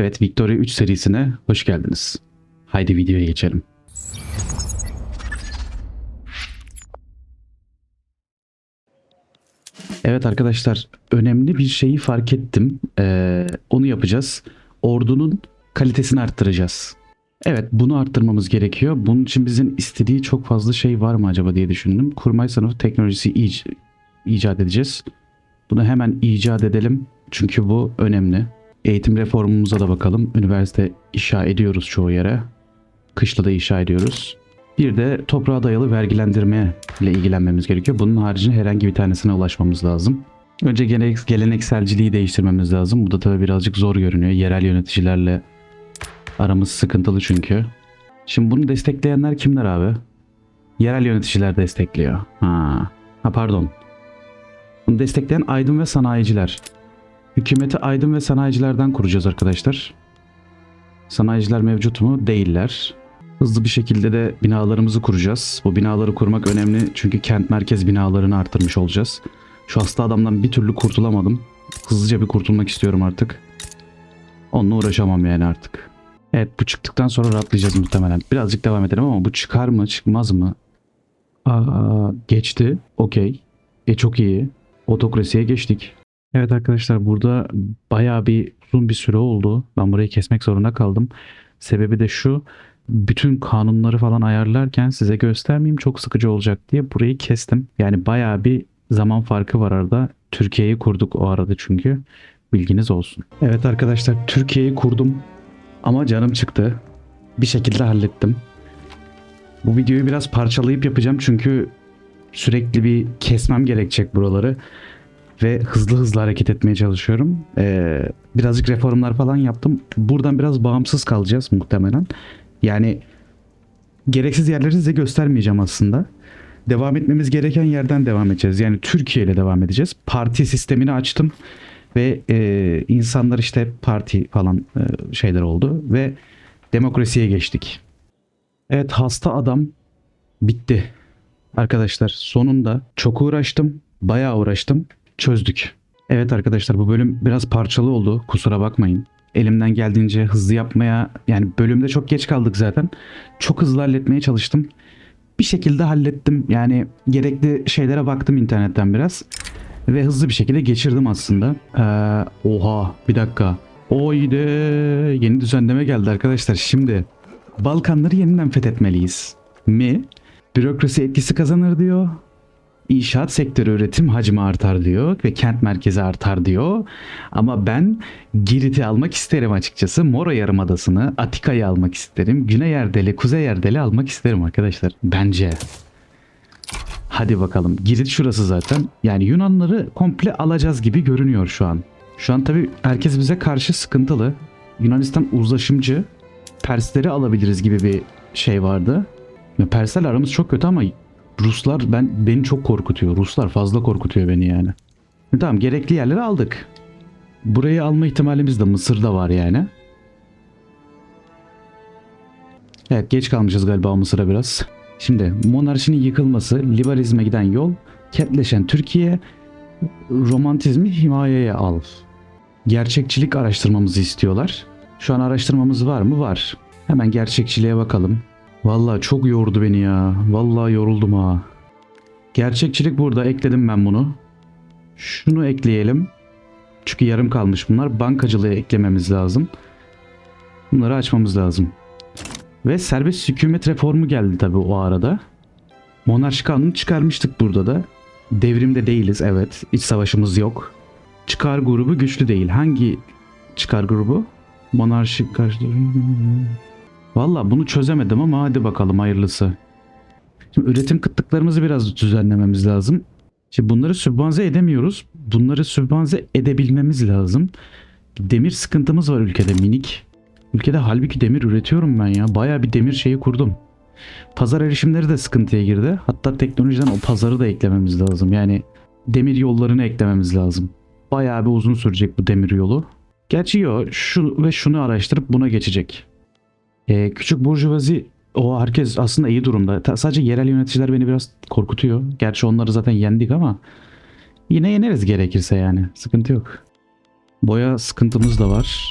Evet Victoria 3 serisine hoş geldiniz. Haydi videoya geçelim. Evet arkadaşlar önemli bir şeyi fark ettim. Ee, onu yapacağız. Ordunun kalitesini arttıracağız. Evet bunu arttırmamız gerekiyor. Bunun için bizim istediği çok fazla şey var mı acaba diye düşündüm. Kurmay sınıfı teknolojisi ic- icat edeceğiz. Bunu hemen icat edelim. Çünkü bu önemli. Eğitim reformumuza da bakalım. Üniversite inşa ediyoruz çoğu yere. Kışla da inşa ediyoruz. Bir de toprağa dayalı vergilendirme ile ilgilenmemiz gerekiyor. Bunun haricinde herhangi bir tanesine ulaşmamız lazım. Önce gelenekselciliği değiştirmemiz lazım. Bu da tabii birazcık zor görünüyor. Yerel yöneticilerle aramız sıkıntılı çünkü. Şimdi bunu destekleyenler kimler abi? Yerel yöneticiler destekliyor. Ha, ha pardon. Bunu destekleyen aydın ve sanayiciler. Hükümeti aydın ve sanayicilerden kuracağız arkadaşlar. Sanayiciler mevcut mu? Değiller. Hızlı bir şekilde de binalarımızı kuracağız. Bu binaları kurmak önemli çünkü kent merkez binalarını arttırmış olacağız. Şu hasta adamdan bir türlü kurtulamadım. Hızlıca bir kurtulmak istiyorum artık. Onunla uğraşamam yani artık. Evet bu çıktıktan sonra rahatlayacağız muhtemelen. Birazcık devam edelim ama bu çıkar mı çıkmaz mı? Aa, geçti. Okey. E çok iyi. Otokrasiye geçtik. Evet arkadaşlar burada bayağı bir uzun bir süre oldu. Ben burayı kesmek zorunda kaldım. Sebebi de şu. Bütün kanunları falan ayarlarken size göstermeyeyim çok sıkıcı olacak diye burayı kestim. Yani bayağı bir zaman farkı var arada. Türkiye'yi kurduk o arada çünkü. Bilginiz olsun. Evet arkadaşlar Türkiye'yi kurdum. Ama canım çıktı. Bir şekilde hallettim. Bu videoyu biraz parçalayıp yapacağım çünkü sürekli bir kesmem gerekecek buraları ve hızlı hızlı hareket etmeye çalışıyorum. Ee, birazcık reformlar falan yaptım. Buradan biraz bağımsız kalacağız muhtemelen. Yani gereksiz yerleri size göstermeyeceğim aslında. Devam etmemiz gereken yerden devam edeceğiz. Yani Türkiye ile devam edeceğiz. Parti sistemini açtım ve e, insanlar işte parti falan e, şeyler oldu ve demokrasiye geçtik. Evet hasta adam bitti. Arkadaşlar sonunda çok uğraştım. Bayağı uğraştım. Çözdük. Evet arkadaşlar bu bölüm biraz parçalı oldu. Kusura bakmayın. Elimden geldiğince hızlı yapmaya yani bölümde çok geç kaldık zaten. Çok hızlı halletmeye çalıştım. Bir şekilde hallettim. Yani gerekli şeylere baktım internetten biraz. Ve hızlı bir şekilde geçirdim aslında. Ee, oha bir dakika. Oyde yeni düzenleme geldi arkadaşlar. Şimdi Balkanları yeniden fethetmeliyiz. Mi? Bürokrasi etkisi kazanır diyor. İnşaat sektörü üretim hacmi artar diyor ve kent merkezi artar diyor. Ama ben Girit'i almak isterim açıkçası. Mora Yarımadası'nı, Atika'yı almak isterim. Güney Erdeli, Kuzey Erdeli almak isterim arkadaşlar. Bence. Hadi bakalım. Girit şurası zaten. Yani Yunanları komple alacağız gibi görünüyor şu an. Şu an tabii herkes bize karşı sıkıntılı. Yunanistan uzlaşımcı. Persleri alabiliriz gibi bir şey vardı. Perslerle aramız çok kötü ama Ruslar ben beni çok korkutuyor. Ruslar fazla korkutuyor beni yani. E Tamam gerekli yerleri aldık. Burayı alma ihtimalimiz de Mısır'da var yani. Evet geç kalmışız galiba Mısır'a biraz. Şimdi monarşinin yıkılması, liberalizme giden yol, ketleşen Türkiye, romantizmi himayeye al. Gerçekçilik araştırmamızı istiyorlar. Şu an araştırmamız var mı? Var. Hemen gerçekçiliğe bakalım. Vallahi çok yordu beni ya. Vallahi yoruldum ha. Gerçekçilik burada. Ekledim ben bunu. Şunu ekleyelim. Çünkü yarım kalmış bunlar. Bankacılığı eklememiz lazım. Bunları açmamız lazım. Ve serbest hükümet reformu geldi tabii o arada. Monarşi kanunu çıkarmıştık burada da. Devrimde değiliz evet. İç savaşımız yok. Çıkar grubu güçlü değil. Hangi çıkar grubu? Monarşi karşı... Valla bunu çözemedim ama hadi bakalım hayırlısı. Şimdi üretim kıtlıklarımızı biraz düzenlememiz lazım. Şimdi bunları sübvanze edemiyoruz. Bunları sübvanze edebilmemiz lazım. Demir sıkıntımız var ülkede minik. Ülkede halbuki demir üretiyorum ben ya. Baya bir demir şeyi kurdum. Pazar erişimleri de sıkıntıya girdi. Hatta teknolojiden o pazarı da eklememiz lazım. Yani demir yollarını eklememiz lazım. Bayağı bir uzun sürecek bu demir yolu. Gerçi yok şu ve şunu araştırıp buna geçecek. Ee, küçük burjuvazi o herkes aslında iyi durumda. Ta- sadece yerel yöneticiler beni biraz korkutuyor. Gerçi onları zaten yendik ama yine yeneriz gerekirse yani. Sıkıntı yok. Boya sıkıntımız da var.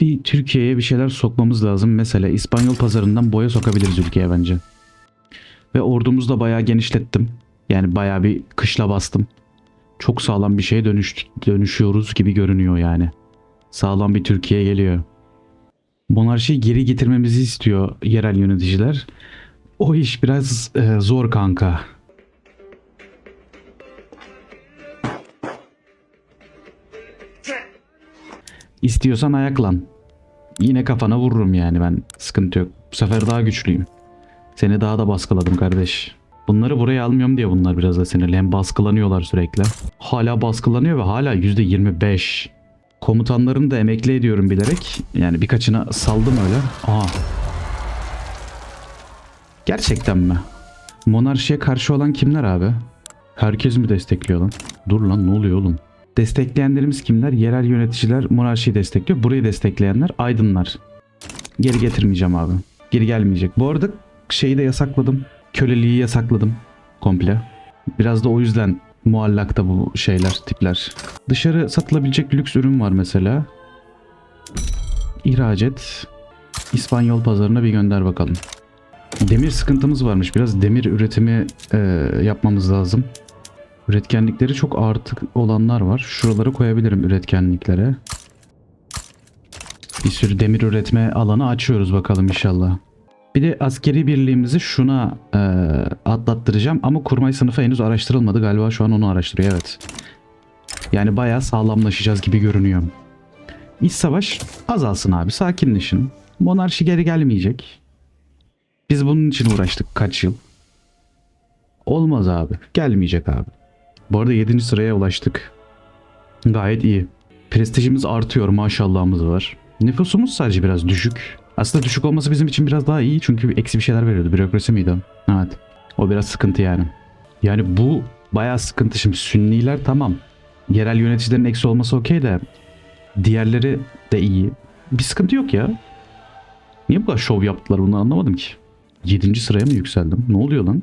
bir Türkiye'ye bir şeyler sokmamız lazım. Mesela İspanyol pazarından boya sokabiliriz ülkeye bence. Ve ordumuzu da bayağı genişlettim. Yani bayağı bir kışla bastım. Çok sağlam bir şeye dönüş, dönüşüyoruz gibi görünüyor yani. Sağlam bir Türkiye geliyor. Monarşiyi geri getirmemizi istiyor yerel yöneticiler. O iş biraz e, zor kanka. İstiyorsan ayaklan. Yine kafana vururum yani ben. Sıkıntı yok. Bu sefer daha güçlüyüm. Seni daha da baskıladım kardeş. Bunları buraya almıyorum diye bunlar biraz da sinirli. Hem baskılanıyorlar sürekli. Hala baskılanıyor ve hala %25. Komutanlarını da emekli ediyorum bilerek. Yani birkaçına saldım öyle. Aa. Gerçekten mi? Monarşiye karşı olan kimler abi? Herkes mi destekliyor lan? Dur lan ne oluyor oğlum? Destekleyenlerimiz kimler? Yerel yöneticiler monarşiyi destekliyor. Burayı destekleyenler aydınlar. Geri getirmeyeceğim abi. Geri gelmeyecek. Bu arada şeyi de yasakladım. Köleliği yasakladım komple. Biraz da o yüzden muallakta bu şeyler, tipler. Dışarı satılabilecek lüks ürün var mesela. İhraç et. İspanyol pazarına bir gönder bakalım. Demir sıkıntımız varmış. Biraz demir üretimi e, yapmamız lazım. Üretkenlikleri çok artık olanlar var. Şuraları koyabilirim üretkenliklere. Bir sürü demir üretme alanı açıyoruz bakalım inşallah. Bir de askeri birliğimizi şuna e, atlattıracağım ama kurmay sınıfı henüz araştırılmadı. Galiba şu an onu araştırıyor evet. Yani bayağı sağlamlaşacağız gibi görünüyor. İç savaş azalsın abi sakinleşin. Monarşi geri gelmeyecek. Biz bunun için uğraştık kaç yıl. Olmaz abi. Gelmeyecek abi. Bu arada 7. sıraya ulaştık. Gayet iyi. Prestijimiz artıyor maşallahımız var. Nüfusumuz sadece biraz düşük. Aslında düşük olması bizim için biraz daha iyi çünkü eksi bir şeyler veriyordu. Bürokrasi miydi? o? Evet. O biraz sıkıntı yani. Yani bu bayağı sıkıntı. Şimdi Sünniler tamam. Yerel yöneticilerin eksi olması okey de diğerleri de iyi. Bir sıkıntı yok ya. Niye bu kadar şov yaptılar bunu anlamadım ki. 7. sıraya mı yükseldim? Ne oluyor lan?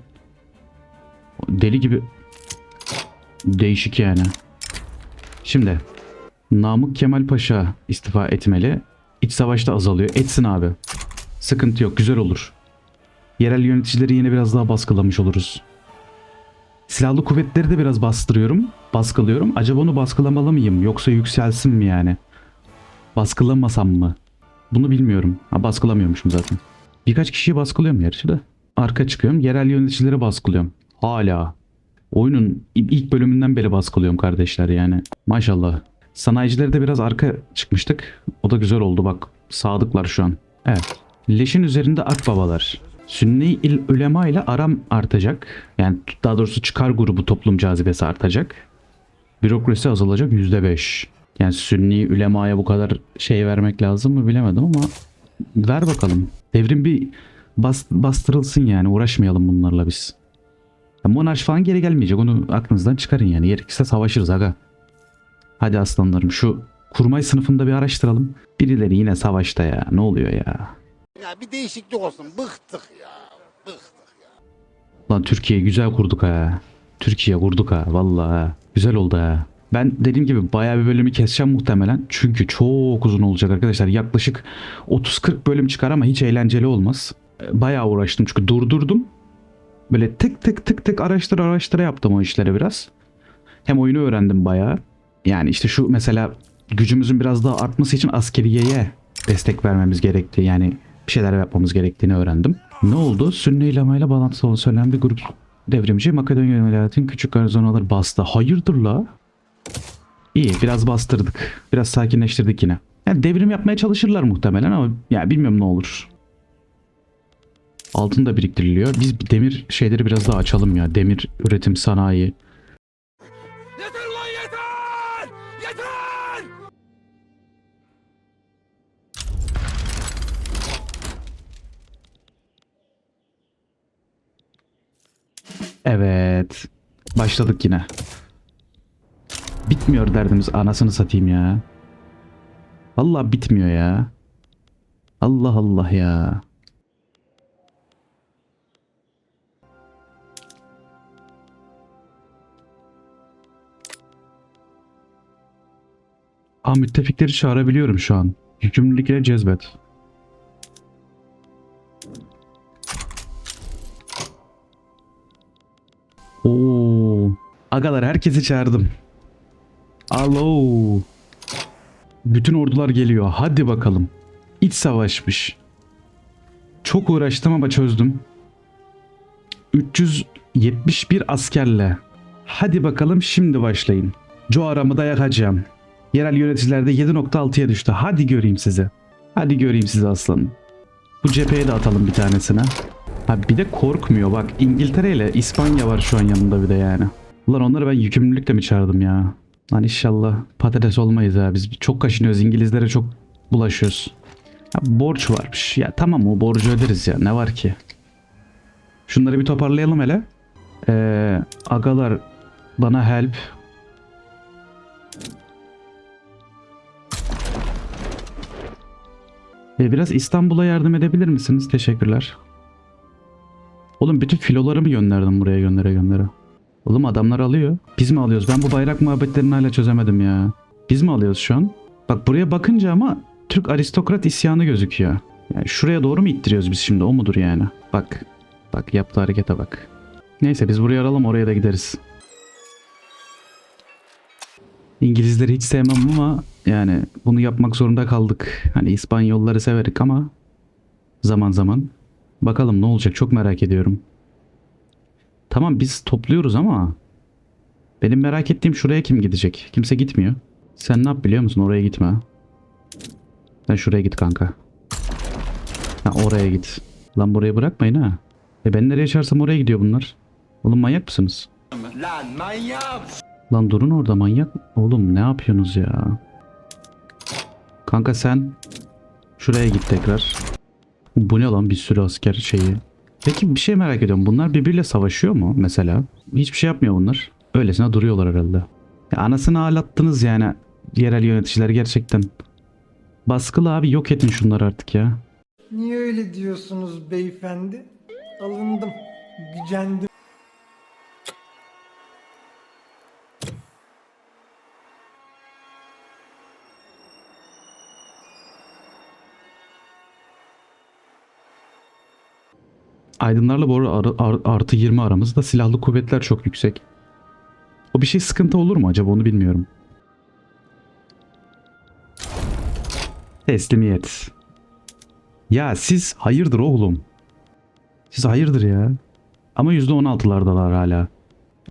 Deli gibi değişik yani. Şimdi Namık Kemal Paşa istifa etmeli. İç savaşta azalıyor. Etsin abi. Sıkıntı yok. Güzel olur. Yerel yöneticileri yine biraz daha baskılamış oluruz. Silahlı kuvvetleri de biraz bastırıyorum. Baskılıyorum. Acaba onu baskılamalı mıyım? Yoksa yükselsin mi yani? Baskılamasam mı? Bunu bilmiyorum. Ha baskılamıyormuşum zaten. Birkaç kişiyi baskılıyorum de. Arka çıkıyorum. Yerel yöneticileri baskılıyorum. Hala. Oyunun ilk bölümünden beri baskılıyorum kardeşler yani. Maşallah. Sanayicileri de biraz arka çıkmıştık. O da güzel oldu bak. Sadıklar şu an. Evet. Leşin üzerinde akbabalar. Sünni il ulema ile aram artacak. Yani daha doğrusu çıkar grubu toplum cazibesi artacak. Bürokrasi azalacak %5. Yani Sünni ulemaya bu kadar şey vermek lazım mı bilemedim ama ver bakalım. Devrim bir bas, bastırılsın yani uğraşmayalım bunlarla biz. Ya monarşi falan geri gelmeyecek onu aklınızdan çıkarın yani. Gerekirse savaşırız aga. Hadi aslanlarım şu kurmay sınıfında bir araştıralım. Birileri yine savaşta ya ne oluyor ya. Ya bir değişiklik olsun. Bıktık ya. Bıktık. Lan Türkiye güzel kurduk ha. Türkiye kurduk ha vallahi ha. Güzel oldu ha. Ben dediğim gibi bayağı bir bölümü keseceğim muhtemelen. Çünkü çok uzun olacak arkadaşlar. Yaklaşık 30-40 bölüm çıkar ama hiç eğlenceli olmaz. Bayağı uğraştım çünkü durdurdum. Böyle tık tık tık tık araştıra araştıra yaptım o işleri biraz. Hem oyunu öğrendim bayağı. Yani işte şu mesela gücümüzün biraz daha artması için askeriyeye destek vermemiz gerektiği yani bir şeyler yapmamız gerektiğini öğrendim. Ne oldu? Sünni ilamayla bağlantısı olan söylenen bir grup devrimci Makedonya Eyaletinin küçük garnizonaları bastı. Hayırdır la? İyi biraz bastırdık. Biraz sakinleştirdik yine. Yani devrim yapmaya çalışırlar muhtemelen ama ya bilmiyorum ne olur. Altın da biriktiriliyor. Biz demir şeyleri biraz daha açalım ya. Demir üretim sanayi. Başladık yine. Bitmiyor derdimiz anasını satayım ya. Allah bitmiyor ya. Allah Allah ya. Aa müttefikleri çağırabiliyorum şu an. Yükümlülükle cezbet. Oo. Agalar herkesi çağırdım. Alo. Bütün ordular geliyor. Hadi bakalım. İç savaşmış. Çok uğraştım ama çözdüm. 371 askerle. Hadi bakalım şimdi başlayın. Coaramı da yakacağım. Yerel yöneticilerde 7.6'ya düştü. Hadi göreyim sizi. Hadi göreyim sizi aslanım. Bu cepheye de atalım bir tanesine. Ha bir de korkmuyor bak. İngiltere ile İspanya var şu an yanında bir de yani. Ulan onları ben yükümlülükle mi çağırdım ya? Lan inşallah patates olmayız ha. Biz çok kaşınıyoruz. İngilizlere çok bulaşıyoruz. Ha, borç varmış. Ya tamam o borcu öderiz ya. Ne var ki? Şunları bir toparlayalım hele. Ee, agalar bana help. Ee, biraz İstanbul'a yardım edebilir misiniz? Teşekkürler. Oğlum bütün filoları mı gönderdim buraya göndere göndere? Oğlum adamlar alıyor. Biz mi alıyoruz? Ben bu bayrak muhabbetlerini hala çözemedim ya. Biz mi alıyoruz şu an? Bak buraya bakınca ama Türk aristokrat isyanı gözüküyor. Yani şuraya doğru mu ittiriyoruz biz şimdi? O mudur yani? Bak. Bak yaptığı harekete bak. Neyse biz buraya alalım oraya da gideriz. İngilizleri hiç sevmem ama yani bunu yapmak zorunda kaldık. Hani İspanyolları severik ama zaman zaman. Bakalım ne olacak çok merak ediyorum. Tamam biz topluyoruz ama benim merak ettiğim şuraya kim gidecek? Kimse gitmiyor. Sen ne yap biliyor musun? Oraya gitme. Sen şuraya git kanka. Ha oraya git. Lan buraya bırakmayın ha. E ben nereye çağırsam oraya gidiyor bunlar. Oğlum manyak mısınız? Lan manyak. Lan durun orada manyak. Oğlum ne yapıyorsunuz ya? Kanka sen şuraya git tekrar. Bu ne lan bir sürü asker şeyi. Peki bir şey merak ediyorum. Bunlar birbiriyle savaşıyor mu mesela? Hiçbir şey yapmıyor bunlar. Öylesine duruyorlar herhalde. Ya anasını ağlattınız yani yerel yöneticiler gerçekten. Baskılı abi yok edin şunları artık ya. Niye öyle diyorsunuz beyefendi? Alındım, gücendim. Aydınlarla bu artı 20 aramızda silahlı kuvvetler çok yüksek. O bir şey sıkıntı olur mu acaba onu bilmiyorum. Teslimiyet. Ya siz hayırdır oğlum? Siz hayırdır ya? Ama %16'lardalar hala.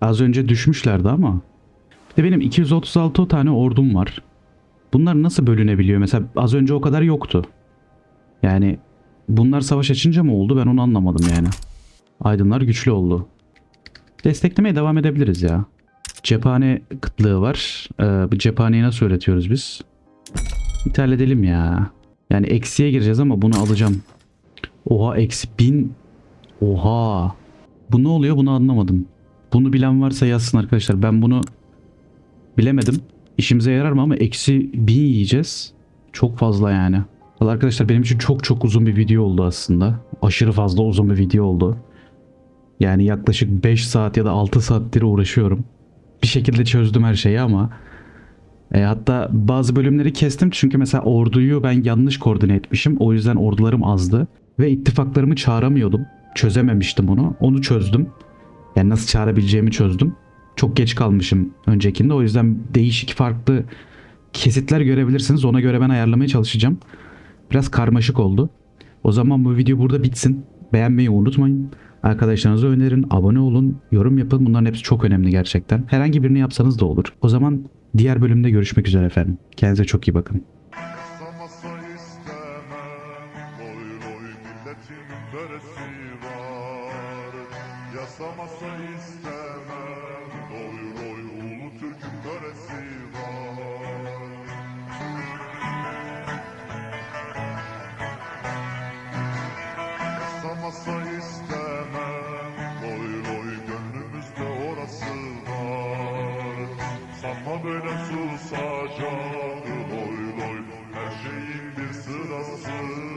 Az önce düşmüşlerdi ama. Bir de benim 236 tane ordum var. Bunlar nasıl bölünebiliyor? Mesela az önce o kadar yoktu. Yani bunlar savaş açınca mı oldu ben onu anlamadım yani. Aydınlar güçlü oldu. Desteklemeye devam edebiliriz ya. Cephane kıtlığı var. Ee, bu cephaneyi nasıl öğretiyoruz biz? İthal edelim ya. Yani eksiye gireceğiz ama bunu alacağım. Oha eksi bin. Oha. Bu ne oluyor bunu anlamadım. Bunu bilen varsa yazsın arkadaşlar. Ben bunu bilemedim. İşimize yarar mı ama eksi bin yiyeceğiz. Çok fazla yani. Valla arkadaşlar benim için çok çok uzun bir video oldu aslında. Aşırı fazla uzun bir video oldu. Yani yaklaşık 5 saat ya da 6 saattir uğraşıyorum. Bir şekilde çözdüm her şeyi ama e, hatta bazı bölümleri kestim çünkü mesela orduyu ben yanlış koordine etmişim. O yüzden ordularım azdı ve ittifaklarımı çağıramıyordum. Çözememiştim onu. Onu çözdüm. Yani nasıl çağırabileceğimi çözdüm. Çok geç kalmışım öncekinde. O yüzden değişik farklı kesitler görebilirsiniz. Ona göre ben ayarlamaya çalışacağım. Biraz karmaşık oldu. O zaman bu video burada bitsin. Beğenmeyi unutmayın. Arkadaşlarınıza önerin, abone olun, yorum yapın. Bunların hepsi çok önemli gerçekten. Herhangi birini yapsanız da olur. O zaman diğer bölümde görüşmek üzere efendim. Kendinize çok iyi bakın. Yasamasa istemem Oy oy ulu Türk'ün beresi var Yasamasa istemem. Oy oy gönlümüzde orası var. Sanma böyle susacağım Oy oy her şeyin bir sırası